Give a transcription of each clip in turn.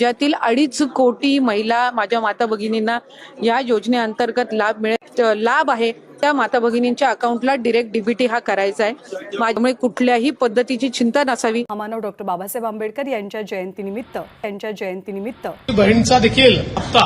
राज्यातील अडीच कोटी महिला माझ्या माता भगिनींना या योजनेअंतर्गत लाभ मिळेल लाभ आहे. त्या माता भगिनींच्या अकाउंटला डिरेक्ट डीबीटी हा करायचा आहे. त्यामुळे कुठल्याही पद्धतीची चिंता नसावी. महामानव डॉक्टर बाबासाहेब आंबेडकर यांच्या जयंतीनिमित्त त्यांच्या जयंतीनिमित्त. बहिणीचा देखील हप्ता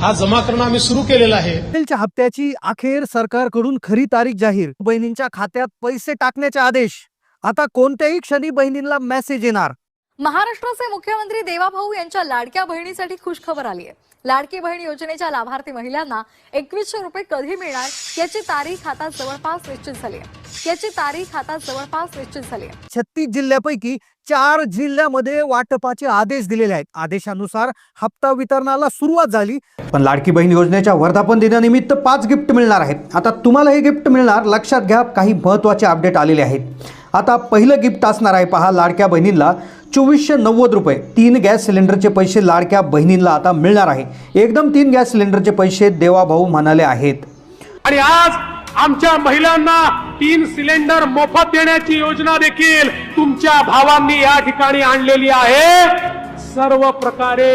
हा जमा करणं आम्ही सुरू केलेला आहे. हप्त्याची अखेर सरकारकडून खरी तारीख जाहीर. बहिणींच्या खात्यात पैसे टाकण्याचे आदेश. आता कोणत्याही क्षणी बहिणींना मेसेज येणार. महाराष्ट्राचे मुख्यमंत्री देवाभाऊ यांच्या लाडक्या बहिणीसाठी खुशखबर आली आहे लाडकी बहीण योजनेच्या लाभार्थी महिलांना एकवीसशे रुपये कधी मिळणार याची तारीख आता जवळपास निश्चित झाली आहे. याची तारीख आता जवळपास निश्चित झाली आहे. छत्तीस जिल्ह्यापैकी चार जिल्ह्यामध्ये वाटपाचे आदेश दिलेले आहेत. आदेशानुसार हप्ता वितरणाला सुरुवात झाली. पण लाडकी बहीण योजनेच्या वर्धापन दिनानिमित्त पाच गिफ्ट मिळणार आहेत. आता तुम्हाला हे गिफ्ट मिळणार. लक्षात घ्या काही महत्त्वाचे अपडेट आलेले आहेत. आता पहिलं गिफ्ट असणार आहे पहा लाडक्या बहिणींना चोवीसशे नव्वद रुपये. तीन गॅस सिलेंडरचे पैसे लाडक्या बहिणींना आता मिळणार आहे. एकदम तीन गॅस सिलेंडरचे पैसे देवाभाऊ म्हणाले आहेत. आणि आज आमच्या महिलांना तीन सिलेंडर मोफत देण्याची योजना देखील तुमच्या भावांनी या ठिकाणी आणलेली आहे. सर्व प्रकारे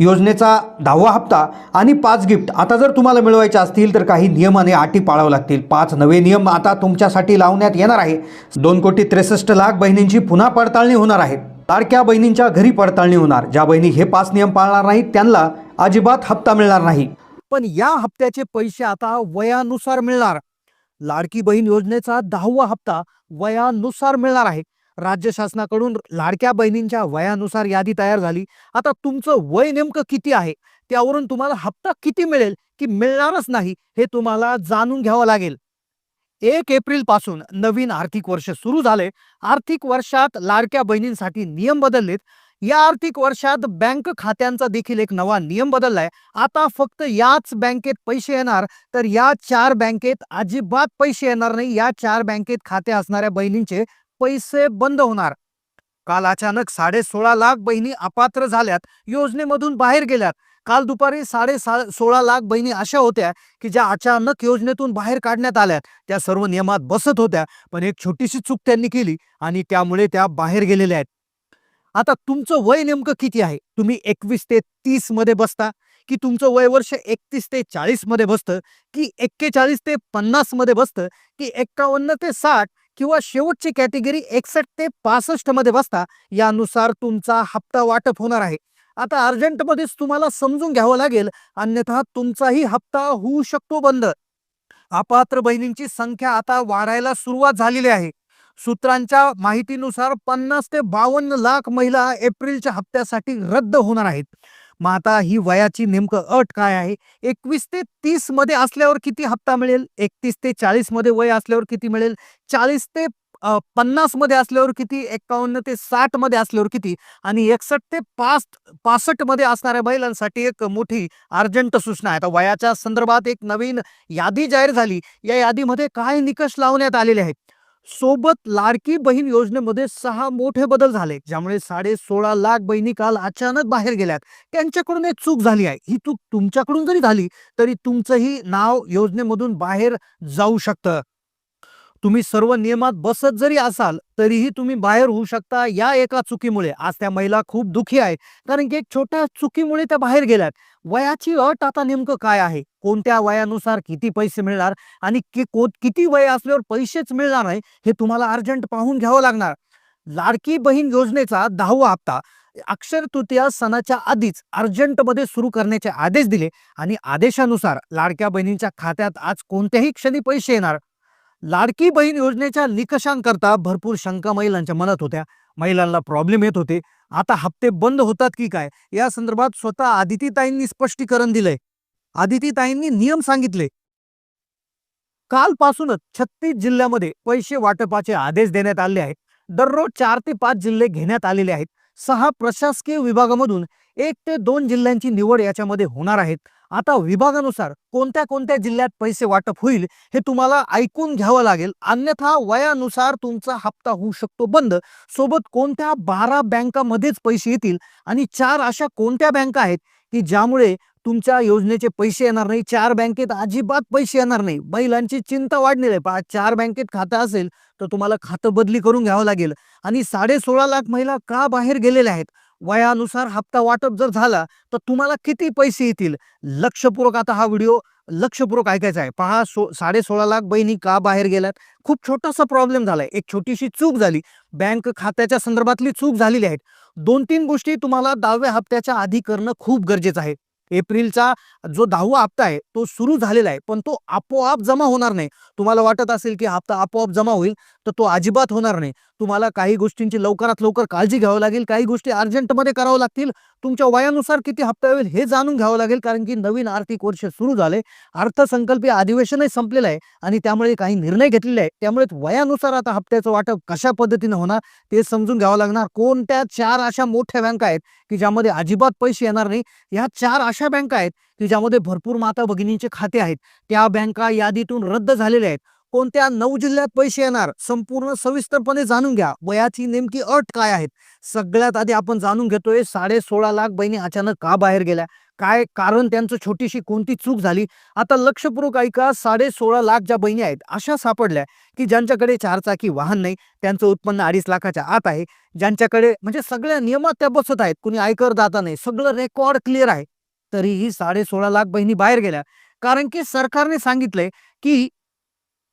योजनेचा दहावा हप्ता आणि पाच गिफ्ट. आता जर तुम्हाला मिळवायचे असतील तर काही नियम आणि अटी पाळावं लागतील. पाच नवे नियम आता तुमच्यासाठी लावण्यात येणार आहे. दोन कोटी त्रेसष्ट लाख बहिणींची पुन्हा पडताळणी होणार आहे. तारक्या बहिणींच्या घरी पडताळणी होणार. ज्या बहिणी हे पाच नियम पाळणार नाहीत त्यांना अजिबात हप्ता मिळणार नाही. पण या हप्त्याचे पैसे आता वयानुसार मिळणार. लाडकी बहीण योजनेचा दहावा हप्ता वयानुसार मिळणार आहे. राज्य शासनाकडून लाडक्या बहिणींच्या वयानुसार यादी तयार झाली. आता तुमचं वय नेमकं किती आहे? त्यावरून तुम्हाला हप्ता किती मिळेल? की मिळणारच नाही? हे तुम्हाला जाणून घ्यावं लागेल. एक एप्रिलपासून नवीन आर्थिक वर्ष सुरू झाले. आर्थिक वर्षात लाडक्या बहिणींसाठी नियम बदललेत. या आर्थिक वर्षात बँक खात्यांचा देखील एक नवा नियम बदललाय. आता फक्त याच बँकेत पैसे येणार तर या चार बँकेत अजिबात पैसे येणार नाही. या चार बँकेत खाते असणाऱ्या बहिणींचे पैसे बंद होणार. काल अचानक साडे सोळा लाख बहिणी अपात्र झाल्यात योजनेमधून बाहेर गेल्यात. काल दुपारी साडे सा सोळा लाख बहिणी अशा होत्या की ज्या अचानक योजनेतून बाहेर काढण्यात आल्यात. त्या सर्व नियमात बसत होत्या पण एक छोटीशी चूक त्यांनी केली आणि त्यामुळे त्या बाहेर गेलेल्या आहेत. आता तुमचं वय नेमकं किती आहे? तुम्ही एकवीस ते तीसमध्ये बसता की तुमचं वय वर्ष एकतीस ते चाळीसमध्ये बसतं की एक्केचाळीस ते पन्नासमध्ये बसतं की एक्कावन्न ते साठ किंवा शेवटची कॅटेगरी एकसष्ट ते पासष्टमध्ये बसता यानुसार तुमचा हप्ता वाटप होणार आहे. आता अर्जंटमध्येच तुम्हाला समजून घ्यावं लागेल अन्यथा तुमचाही हप्ता होऊ शकतो बंद. अपात्र बहिणींची संख्या आता वाढायला सुरुवात झालेली आहे. सूत्रांच्या माहितीनुसार पन्नास ते बावन्न लाख महिला एप्रिलच्या हप्त्यासाठी रद्द होणार आहेत. मग आता ही वयाची नेमकं अट काय आहे? एकवीस ते तीसमध्ये असल्यावर किती हप्ता मिळेल? एकतीस ते चाळीसमध्ये वय असल्यावर किती मिळेल? चाळीस ते पन्नासमध्ये असल्यावर किती? एकावन्न ते साठमध्ये असल्यावर किती? आणि एकसष्ट ते पाच पासष्टमध्ये असणाऱ्या महिलांसाठी एक मोठी अर्जंट सूचना आहे. आता वयाच्या संदर्भात एक नवीन यादी जाहीर झाली. या यादीमध्ये काय निकष लावण्यात आलेले आहेत. सोबत लाडकी बहीण योजनेमध्ये सहा मोठे बदल झाले ज्यामुळे साडे सोळा लाख बहिणी काल अचानक बाहेर गेल्यात. त्यांच्याकडून एक चूक झाली आहे. ही चूक तुमच्याकडून जरी झाली तरी तुमचंही नाव योजनेमधून बाहेर जाऊ शकतं. तुम्ही सर्व नियमात बसत जरी असाल तरीही तुम्ही बाहेर होऊ शकता या एका चुकीमुळे. आज त्या महिला खूप दुखी आहे कारण की एक छोट्या चुकीमुळे त्या बाहेर गेल्यात. वयाची अट आता नेमकं काय आहे? कोणत्या वयानुसार किती पैसे मिळणार आणि कि किती वय असल्यावर पैसेच मिळणार नाही हे तुम्हाला अर्जंट पाहून घ्यावं लागणार. लाडकी बहीण योजनेचा दहावा हप्ता अक्षर तृतीया सणाच्या आधीच अर्जंटमध्ये सुरू करण्याचे आदेश दिले आणि आदेशानुसार लाडक्या बहिणींच्या खात्यात आज कोणत्याही क्षणी पैसे येणार. लाडकी बहीण योजनेच्या निकषांकरता भरपूर शंका महिलांच्या मनात होत्या. महिलांना प्रॉब्लेम येत होते. आता हप्ते बंद होतात की काय? या संदर्भात स्वतः आदितीताईंनी स्पष्टीकरण दिलंय. आदितीताईंनी नियम सांगितले. कालपासूनच छत्तीस जिल्ह्यामध्ये पैसे वाटपाचे आदेश देण्यात आले आहेत. दररोज चार ते पाच जिल्हे घेण्यात आलेले आहेत. सहा प्रशासकीय विभागामधून एक ते दोन जिल्ह्यांची निवड याच्यामध्ये होणार आहेत. आता विभागानुसार कोणत्या कोणत्या जिल्ह्यात पैसे वाटप होईल हे तुम्हाला ऐकून घ्यावं लागेल. अन्यथा वयानुसार तुमचा हप्ता होऊ शकतो बंद. सोबत कोणत्या बारा बँकामध्येच पैसे येतील आणि चार अशा कोणत्या बँका आहेत की ज्यामुळे तुमच्या योजनेचे पैसे येणार नाही? चार बँकेत अजिबात पैसे येणार नाही. महिलांची चिंता वाढलेली आहे. पण चार बँकेत खातं असेल तर तुम्हाला खातं बदली करून घ्यावं लागेल. आणि साडे सोळा लाख महिला का बाहेर गेलेल्या आहेत? वयानुसार हप्ता वाटप जर झाला तर तुम्हाला किती पैसे येतील? लक्षपूर्वक आता हा व्हिडिओ लक्षपूर्वक ऐकायचा आहे. पहा सो साडे सोळा लाख बहिणी का बाहेर गेल्यात? खूप छोटासा प्रॉब्लेम झालाय एक छोटीशी चूक झाली. बँक खात्याच्या संदर्भातली चूक झालेली आहेत दोन तीन गोष्टी तुम्हाला दहाव्या हप्त्याच्या आधी करणं खूप गरजेचं आहे. एप्रिलचा जो दहावा हप्ता आहे तो सुरू झालेला आहे पण तो आपोआप जमा होणार नाही. तुम्हाला वाटत असेल की हप्ता आपोआप जमा होईल तर तो अजिबात होणार नाही. तुम्हाला काही गोष्टींची लवकरात लवकर काळजी घ्यावी लागेल काही गोष्टी अर्जंटमध्ये करावं लागतील. तुमच्या वयानुसार किती हप्ता होईल हे जाणून घ्यावं लागेल कारण की नवीन आर्थिक वर्ष सुरू झाले. अर्थसंकल्पीय अधिवेशनही संपलेलं आहे आणि त्यामुळे काही निर्णय घेतलेले आहे त्यामुळे वयानुसार आता हप्त्याचं वाटप कशा पद्धतीनं होणार ते समजून घ्यावं लागणार. कोणत्या चार अशा मोठ्या बँका आहेत की ज्यामध्ये अजिबात पैसे येणार नाही? ह्या चार अशा बँका आहेत की ज्यामध्ये भरपूर माता भगिनींचे खाते आहेत. त्या बँका यादीतून रद्द झालेल्या आहेत. कोणत्या नऊ जिल्ह्यात पैसे येणार संपूर्ण सविस्तरपणे जाणून घ्या. वयाची नेमकी अट काय आहेत? सगळ्यात आधी आपण जाणून घेतोय साडे सोळा लाख बहिणी अचानक का बाहेर गेल्या? काय कारण त्यांचं छोटीशी कोणती चूक झाली? आता लक्षपूर्वक ऐका साडे सोळा लाख ज्या बहिणी आहेत अशा सापडल्या की ज्यांच्याकडे चारचाकी वाहन नाही त्यांचं उत्पन्न अडीच लाखाच्या आत आहे. ज्यांच्याकडे म्हणजे सगळ्या नियमात त्या बसत आहेत कुणी आयकर दाता नाही सगळं रेकॉर्ड क्लिअर आहे. तरीही साडे सोळा लाख बहिणी बाहेर गेल्या. कारण की सरकारने सांगितलंय की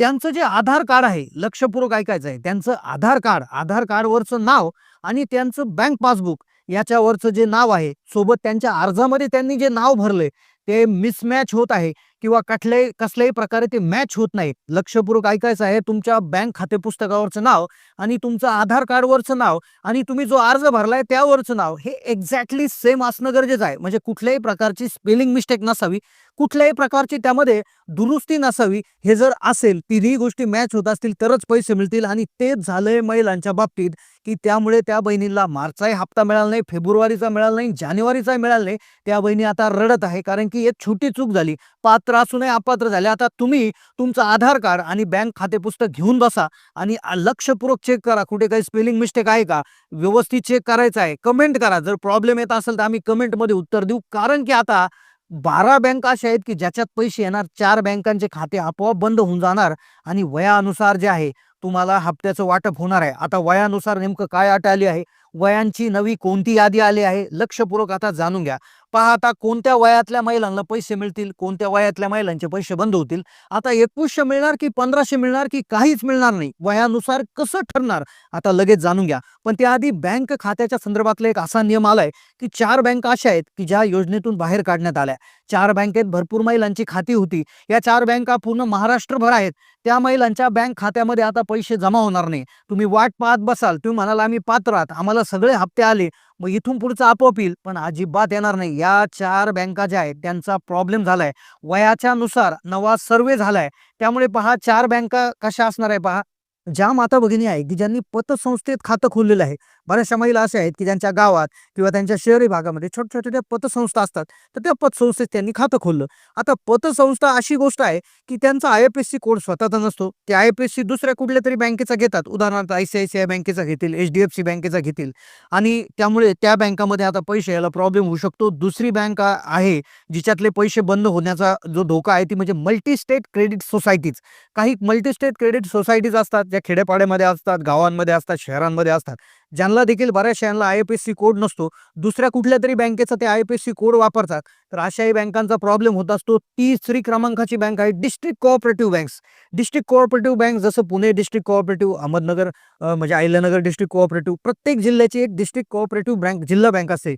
त्यांचं जे आधार कार्ड आहे लक्षपूर्वक ऐकायचं आहे. त्यांचं आधार कार्ड आधार कार्डवरचं नाव आणि त्यांचं बँक पासबुक याच्यावरचं जे नाव आहे सोबत त्यांच्या अर्जामध्ये त्यांनी जे नाव भरले ते मिसमॅच होत आहे किंवा कुठल्याही कसल्याही प्रकारे ते मॅच होत नाही. लक्षपूर्वक ऐकायचं आहे तुमच्या बँक खाते पुस्तकावरचं नाव आणि तुमचं आधार कार्डवरचं नाव आणि तुम्ही जो अर्ज भरलाय त्यावरचं नाव हे एक्झॅक्टली सेम असणं गरजेचं आहे. म्हणजे कुठल्याही प्रकारची स्पेलिंग मिस्टेक नसावी. कुठल्याही प्रकारची त्यामध्ये दुरुस्ती नसावी. हे जर असेल तिन्ही गोष्टी मॅच होत असतील तरच पैसे मिळतील आणि तेच झालंय महिलांच्या बाबतीत की त्यामुळे त्या बहिणीला मार्चचाही हप्ता मिळाला नाही फेब्रुवारीचा मिळाला नाही जानेवारीचा मिळाला नाही. त्या बहिणी आता रडत आहे कारण की एक छोटी चूक झाली. पात्र असूनही अपात्र झाले. आता तुम्ही तुमचं आधार कार्ड आणि बँक खाते पुस्तक घेऊन बसा आणि लक्षपूर्वक चेक करा. कुठे काही स्पेलिंग मिस्टेक आहे का? व्यवस्थित चेक करायचं आहे. कमेंट करा. जर प्रॉब्लेम येत असेल तर आम्ही कमेंटमध्ये उत्तर देऊ. कारण की आता बारा बँका अशा आहेत की ज्याच्यात पैसे येणार चार बँकांचे खाते आपोआप बंद होऊन जाणार आणि वयानुसार जे आहे तुम्हाला हप्त्याचं वाटप होणार आहे. आता वयानुसार नेमकं काय अट आली आहे? वयांची नवी कोणती यादी आली आहे? लक्षपूर्वक आता जाणून घ्या. पहा आता कोणत्या वयातल्या महिलांना पैसे मिळतील कोणत्या वयातल्या महिलांचे पैसे बंद होतील? आता एकवीसशे मिळणार की पंधराशे मिळणार की काहीच मिळणार नाही? वयानुसार कसं ठरणार? आता लगेच जाणून घ्या. पण त्याआधी बँक खात्याच्या संदर्भातला एक असा नियम आलाय की चार बँका अशा आहेत की ज्या योजनेतून बाहेर काढण्यात आल्या. चार बँकेत भरपूर महिलांची खाती होती. या चार बँका पूर्ण महाराष्ट्रभर आहेत. त्या महिलांच्या बँक खात्यामध्ये आता पैसे जमा होणार नाही. तुम्ही वाट पाहत बसाल तुम्ही म्हणाल आम्ही पात्र आहात आम्हाला सगळे हप्ते आले. मग इथून पुढचं आपोआप येईल पण अजिबात येणार नाही. या चार बँका ज्या आहेत त्यांचा प्रॉब्लेम झालाय. वयाच्या नुसार नवा सर्वे झालाय. त्यामुळे पहा चार बँका कशा असणार आहे पहा? ज्या माता भगिनी आहे की ज्यांनी पतसंस्थेत खातं खोललेलं आहे. बऱ्याचशा महिला अशा आहेत की ज्यांच्या गावात किंवा त्यांच्या शहरी भागामध्ये छोट्या छोट्या पतसंस्था असतात. तर त्या पतसंस्थेत त्यांनी खातं खोललं. आता पतसंस्था अशी गोष्ट आहे की त्यांचा I F S C code स्वतःचा नसतो. ते आय एफ एस सी दुसऱ्या कुठल्या तरी बँकेचा घेतात. उदाहरणार्थ I C I C I बँकेचा घेतील एच डी एफ सी बँकेचा घेतील. आणि त्यामुळे त्या बँकामध्ये आता पैसे यायला प्रॉब्लेम होऊ शकतो. दुसरी बँक आहे जिच्यातले पैसे बंद होण्याचा जो धोका आहे ती म्हणजे मल्टी स्टेट क्रेडिट सोसायटीज काही मल्टी स्टेट क्रेडिट सोसायटीज असतात ज्या खेडेपाड्यामध्ये असतात गावांमध्ये असतात शहरांमध्ये असतात. ज्यांना देखील बऱ्याचशा यांना I F S C code नसतो दुसऱ्या कुठल्या तरी बँकेचा ते I F S C code वापरतात. तर अशाही बँकांचा प्रॉब्लेम होत असतो. तिसरी क्रमांकाची बँक आहे district cooperative banks district cooperative bank जसं पुणे डिस्ट्रिक्ट कोऑपरेटिव्ह अहमदनगर म्हणजे अहिल्यानगर डिस्ट्रिक्ट कोऑपरेटिव्ह प्रत्येक जिल्ह्याची एक डिस्ट्रिक्ट कोऑपरेटिव्ह बँक जिल्हा बँक असते.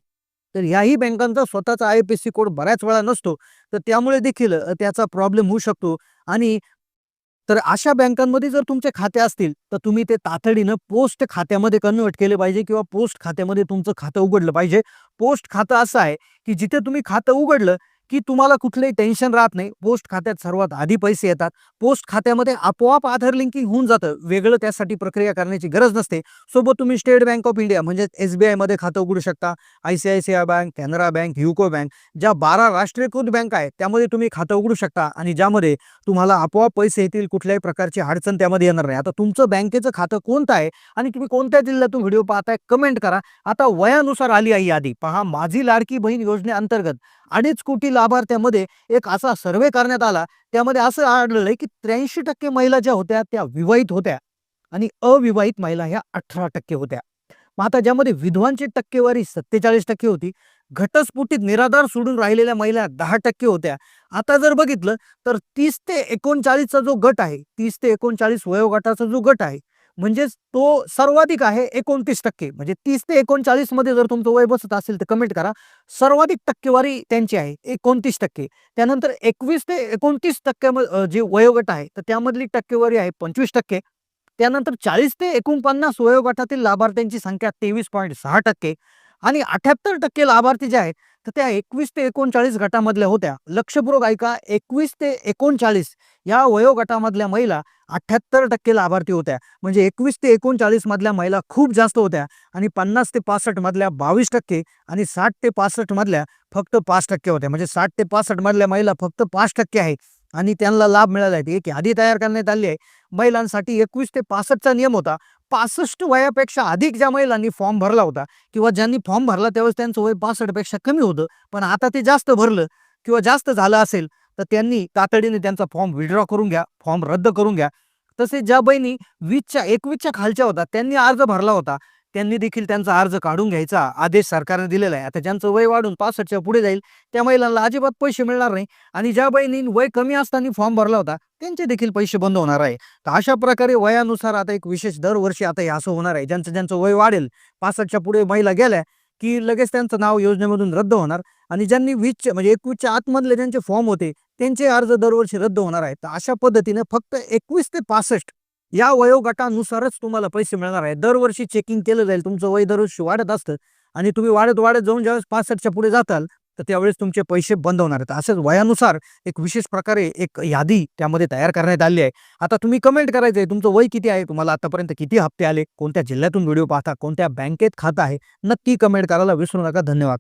तर याही बँकांचा स्वतःचा I P S C code बऱ्याच वेळा नसतो. तर त्यामुळे देखील त्याचा प्रॉब्लेम होऊ शकतो. आणि तर अशा बँकांमध्ये जर तुमचे खाते असतील तर तुम्ही ते तातडीनं पोस्ट खात्यामध्ये कन्व्हर्ट केले पाहिजे किंवा पोस्ट खात्यामध्ये तुमचं खातं उघडलं पाहिजे. पोस्ट खातं असं आहे की जिथे तुम्ही खातं उघडलं की तुम्हाला कुठलंही टेन्शन राहत नाही. पोस्ट खात्यात सर्वात आधी पैसे येतात. पोस्ट खात्यामध्ये आपोआप आधार लिंकिंग होऊन जातं. वेगळं त्यासाठी प्रक्रिया करण्याची गरज नसते. सोबत तुम्ही स्टेट बँक ऑफ इंडिया म्हणजेच एस बी आयमध्ये खातं उघडू शकता. I C I C I bank Canara bank UCO bank ज्या बारा राष्ट्रीयकृत बँक आहेत त्यामध्ये तुम्ही खातं उघडू शकता आणि ज्यामध्ये तुम्हाला आपोआप पैसे येतील कुठल्याही प्रकारची अडचण त्यामध्ये येणार नाही. आता तुमचं बँकेचं खातं कोणतं आहे आणि तुम्ही कोणत्या जिल्ह्यातून व्हिडिओ पाहताय कमेंट करा. आता वयानुसार आली आहे यादी. पहा माझी लाडकी बहीण योजनेअंतर्गत अडीच कोटी लाभार्थ्यामध्ये एक असा सर्वे करण्यात आला. त्यामध्ये असं आढळलंय की त्र्याऐंशी टक्के महिला ज्या होत्या त्या विवाहित होत्या. आणि अविवाहित महिला ह्या अठरा टक्के होत्या. मग आता ज्यामध्ये विधवांची टक्केवारी सत्तेचाळीस टक्के होती घटस्फोटीत निराधार सोडून राहिलेल्या महिला दहा टक्के होत्या. आता जर बघितलं तर तीस ते एकोणचाळीसचा जो गट आहे तीस ते एकोणचाळीस वयोगटाचा जो गट आहे म्हणजेच तो सर्वाधिक आहे एकोणतीस टक्के. म्हणजे तीस ते एकोणचाळीसमध्ये जर तुमचं वय बसत असेल तर कमेंट करा. सर्वाधिक टक्केवारी त्यांची आहे एकोणतीस टक्के. त्यानंतर एकवीस ते एकोणतीस टक्क्या जे वयोगट आहे तर त्यामधली टक्केवारी आहे पंचवीस टक्के. त्यानंतर चाळीस ते एकोणपन्नास वयोगटातील लाभार्थ्यांची संख्या तेवीस पॉईंट सहा टक्के. आणि अठ्याहत्तर टक्के लाभार्थी जे आहेत तर त्या एकवीस ते एकोणचाळीस गटामधल्या होत्या. लक्षपूर्वक ऐका एकवीस ते एकोणचाळीस या वयोगटामधल्या महिला अठ्याहत्तर टक्के लाभार्थी होत्या. म्हणजे एकवीस ते एकोणचाळीस मधल्या महिला खूप जास्त होत्या आणि पन्नास ते पासष्ट मधल्या बावीस टक्के आणि साठ ते पासष्ट मधल्या फक्त पाच टक्के होत्या. म्हणजे साठ ते पासष्ट मधल्या महिला फक्त पाच टक्के आहेत आणि त्यांना लाभ मिळाला आहे. एक यादी तयार करण्यात आली आहे. महिलांसाठी एकवीस ते पासष्टचा नियम होता. पासष्ट वयापेक्षा अधिक ज्या महिलांनी फॉर्म भरला होता किंवा ज्यांनी फॉर्म भरला त्यावेळेस त्यांचं वय पासष्टपेक्षा कमी होतं. पण आता ते जास्त भरलं किंवा जास्त झालं असेल तर त्यांनी तातडीने त्यांचा फॉर्म विड्रॉ करून घ्या फॉर्म रद्द करून घ्या. तसेच ज्या बहिणी वीसच्या एकवीसच्या खालच्या होत्या त्यांनी अर्ज भरला होता. त्यांनी देखील त्यांचा अर्ज काढून घ्यायचा आदेश सरकारने दिलेला आहे. आता ज्यांचं वय वाढून पासष्टच्या पुढे जाईल त्या महिलांना अजिबात पैसे मिळणार नाही आणि ज्या बहिणी वय कमी असताना फॉर्म भरला होता त्यांचे देखील पैसे बंद होणार आहे. तर अशा प्रकारे वयानुसार आता एक विशेष दरवर्षी आता हे असं होणार आहे. ज्यांचं ज्यांचं वय वाढेल पासष्टच्या पुढे महिला गेल्या की लगेच त्यांचं नाव योजनेमधून रद्द होणार आणि ज्यांनी वीसच्या म्हणजे एकवीसच्या आतमधले ज्यांचे फॉर्म होते त्यांचे अर्ज दरवर्षी रद्द होणार आहेत तर अशा पद्धतीने फक्त एकवीस ते पासष्ट या वयोगटानुसारच तुम्हाला पैसे मिळणार आहे. दरवर्षी चेकिंग केलं जाईल. तुमचं वय दरवर्षी वाढत असतं आणि तुम्ही वाढत वाढत जाऊन ज्यावेळेस पासष्टच्या पुढे जाताल तर त्यावेळेस तुमचे पैसे बंद होणार आहेत. असेच वयानुसार एक विशेष प्रकारे एक यादी त्यामध्ये तयार करण्यात आली आहे. आता तुम्ही कमेंट करायचं आहे तुमचं वय किती आहे? तुम्हाला आतापर्यंत किती हप्ते आले? कोणत्या जिल्ह्यातून व्हिडिओ पाहता? कोणत्या बँकेत खातं आहे? नक्की कमेंट करायला विसरू नका. धन्यवाद.